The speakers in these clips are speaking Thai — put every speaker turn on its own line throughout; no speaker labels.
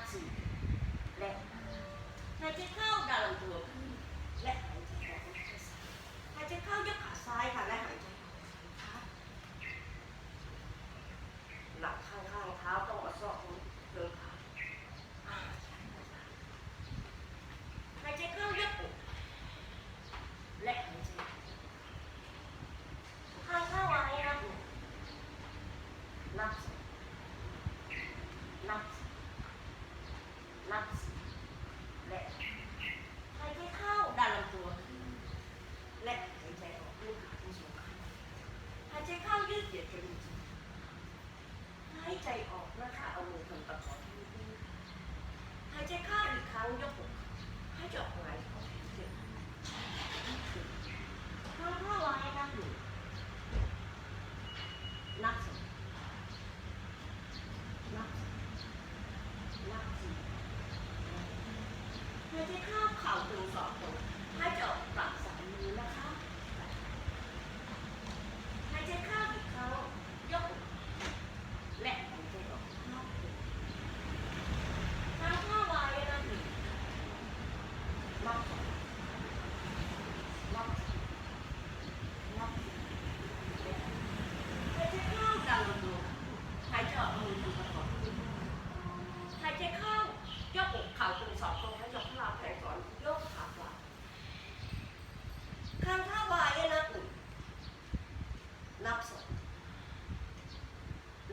taxi.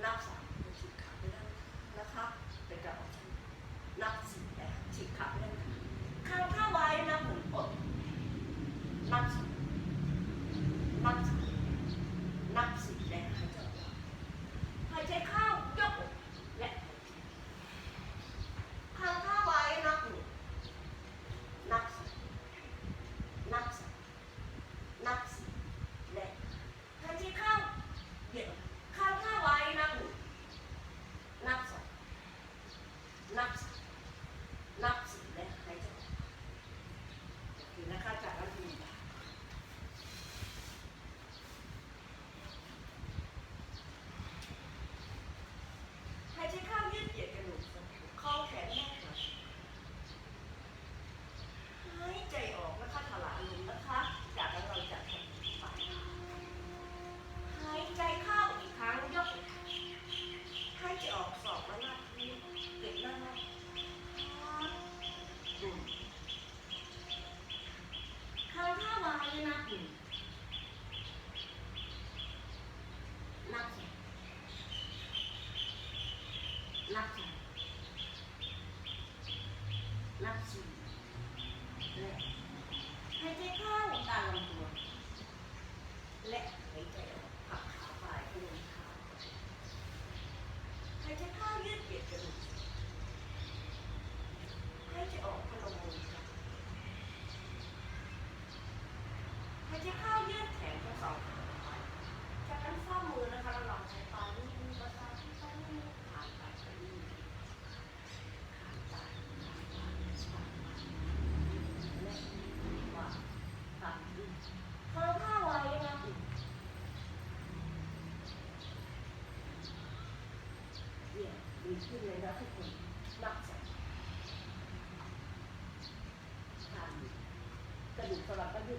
นับสามฉีกขาดไปแล้วนะคะเปกลัออกจากนับสี่ฉีกขาดไปแล้านข้างข้างไว้นับหนึ่งอดนับสอง Yeah. อยู่สลับกันอยู่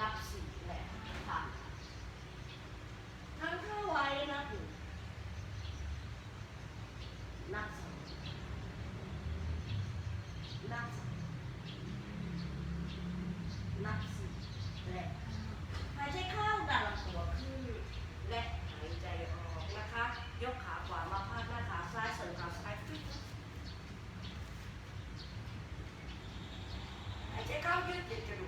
นับสี่และผ่านทั้งเข้าไว้นับหนึ่งนับสองนับสามนับสี่และหายใจเข้าดันลำตัวขึ้น และหายใจออกนะคะ ยกขาขวามาพาดหน้าขาซ้ายเสริมขาซ้ายขึ้นหายใจเข้ายืดเยียดกระดูก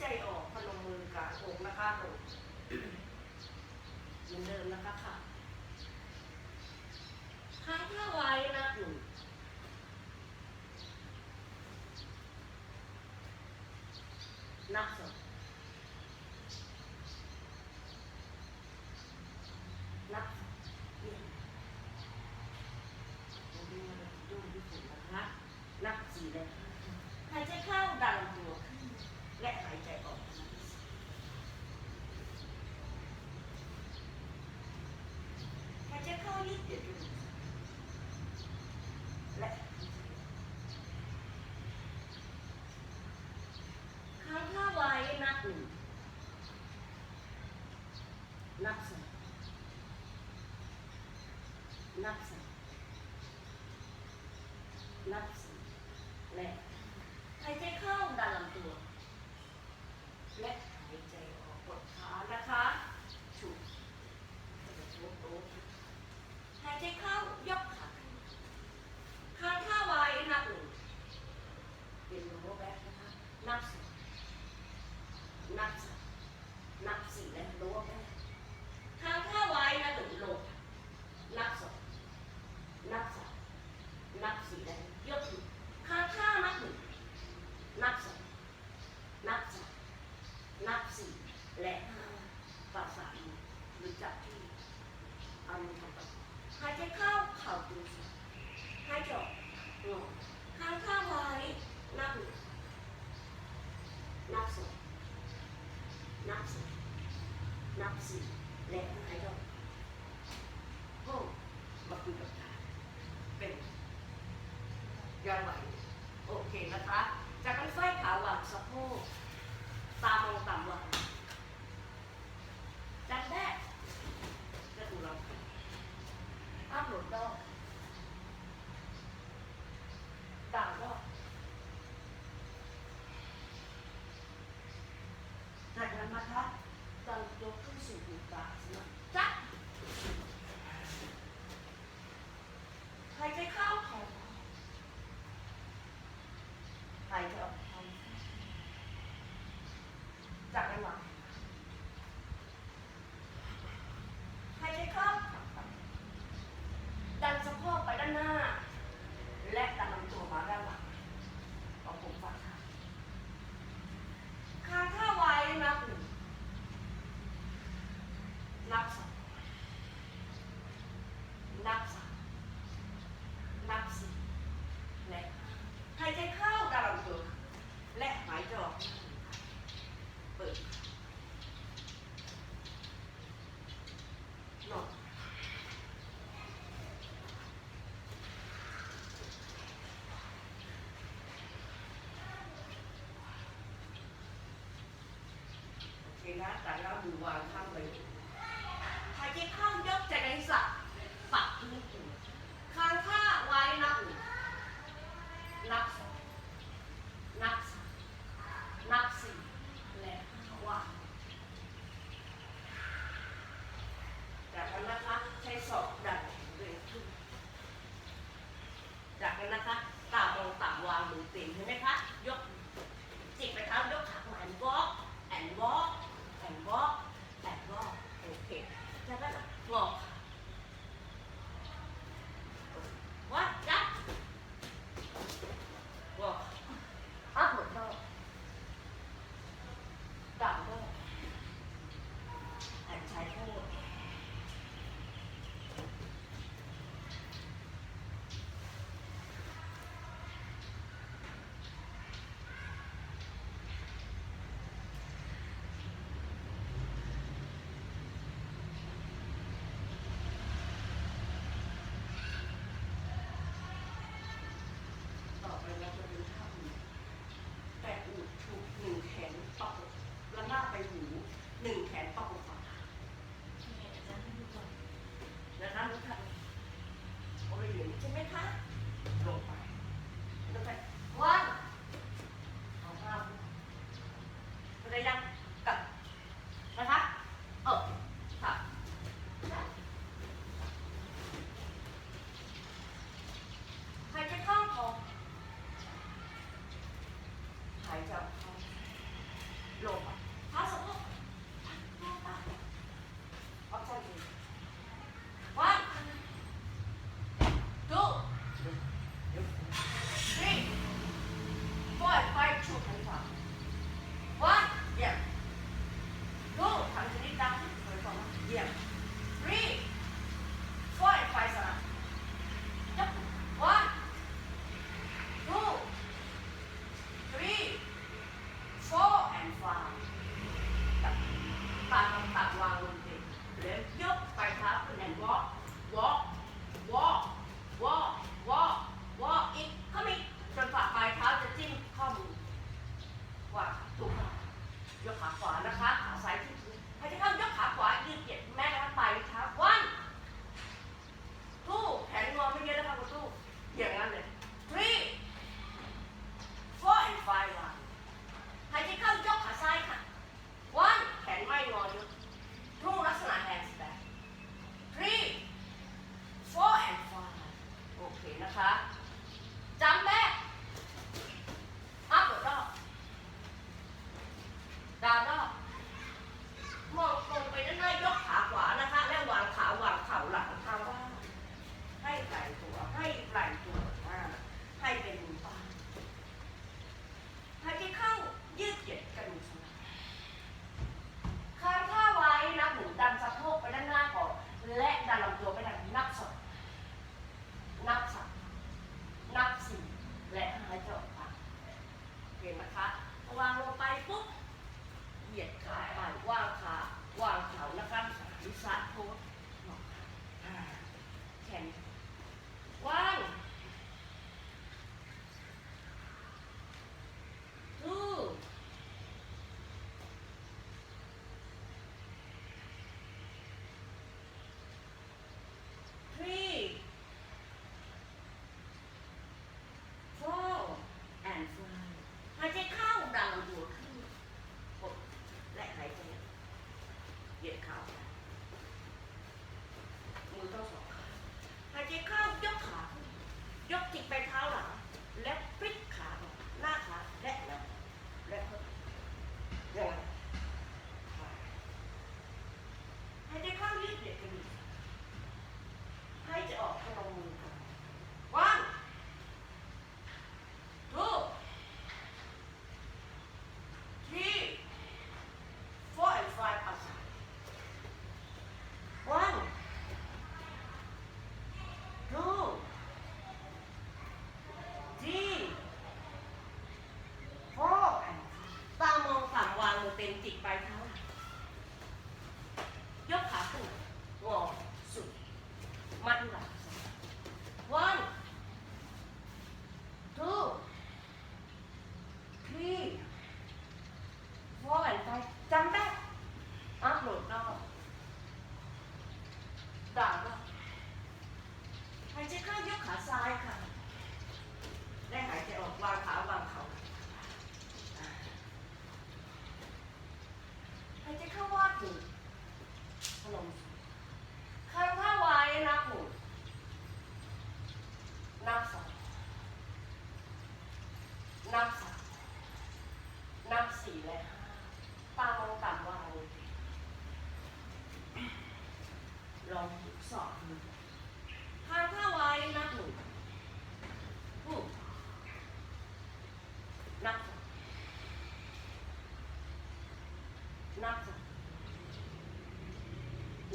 ใจออกพนมมือกลางอกนะคะลงเหมือนเดิมนะคะค่ะค้างท่าไว้นะหนึ่งนับสองนับเนี่ยดูดูดูดูนะคะ นับสี่เลยหายใจเข้าดันลำตัวขึ้นและหายใจออกหายใจเข้ายืดเหยียดกระดูกและค้างท่าไว้นับหนึ่งนับสองนับสาม นับสี่และหายใจเข้าดันลำตัว และหายใจออกกดขานะคะฉุกฉุกโต๊ะหายใจเข้ายกขาขึ้นค้างท่าไว้นับหนึ่งเป็นโลแบ็คนะคะนับสองนับสามนับสี่และโลแบ็คค้างท่าไว้นะหนึ่งโลนับสองนับสามนับสี่และยกขึ้นค้างท่านับหนึ่งนับสองนับสาม นับสี่และห้าประสานมือหรือจับที่เอามือทำต่อหายใจเข้าเข่าตึงสหายใจออกงอค้างข้าไว้นับหนึ่งนับสองนับสามนับสี่และหายใจออกโอ้มาคุยกับตาเป็นยังไหวโอเคนะคะ จากนั้นไฟขาวางสะโพก ตามองต่ำลงจันแรกจะถูกเราภาพหลุดดอกต่างก็จากนั้นนะคะจันยกขึ้นสู่หูตาสนะจักหายใจเข้าแขนหายใจออกแขน จากนั้นมาหายใจเข้าดันสะโพกไปด้านหน้า และดันลำตัวมาด้านหลังเอาผมฟังค่ะค้างท่าไว้นับหนึ่งนับสองนับสามนับสี่และหายใจเข้าดันลำตัวและหายใจออก เปิดนอนโอเค นะแต่เราดูวางข้างไปถ้ายใจเข้ายกใจในสัก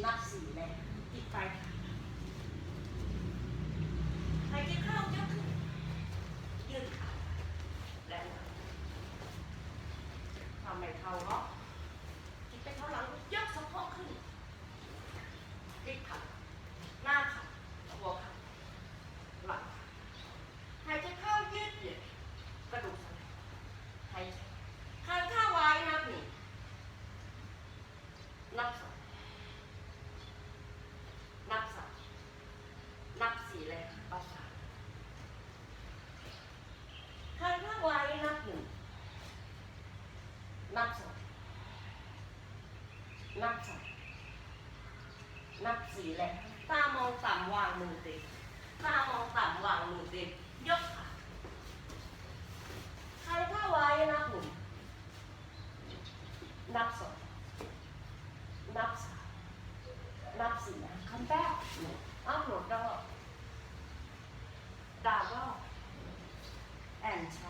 นับสี่แล้ว นับค่ะนับสี่แหละ ตามองต่ำวางมือติดตามองต่ำวางมือติดยกค่ะใครถ้าไว้นับหนึ่งนับสองนับสามนับสี่นะคำแป๊บนึ่อัพโหลดดอดาก็แอนใช้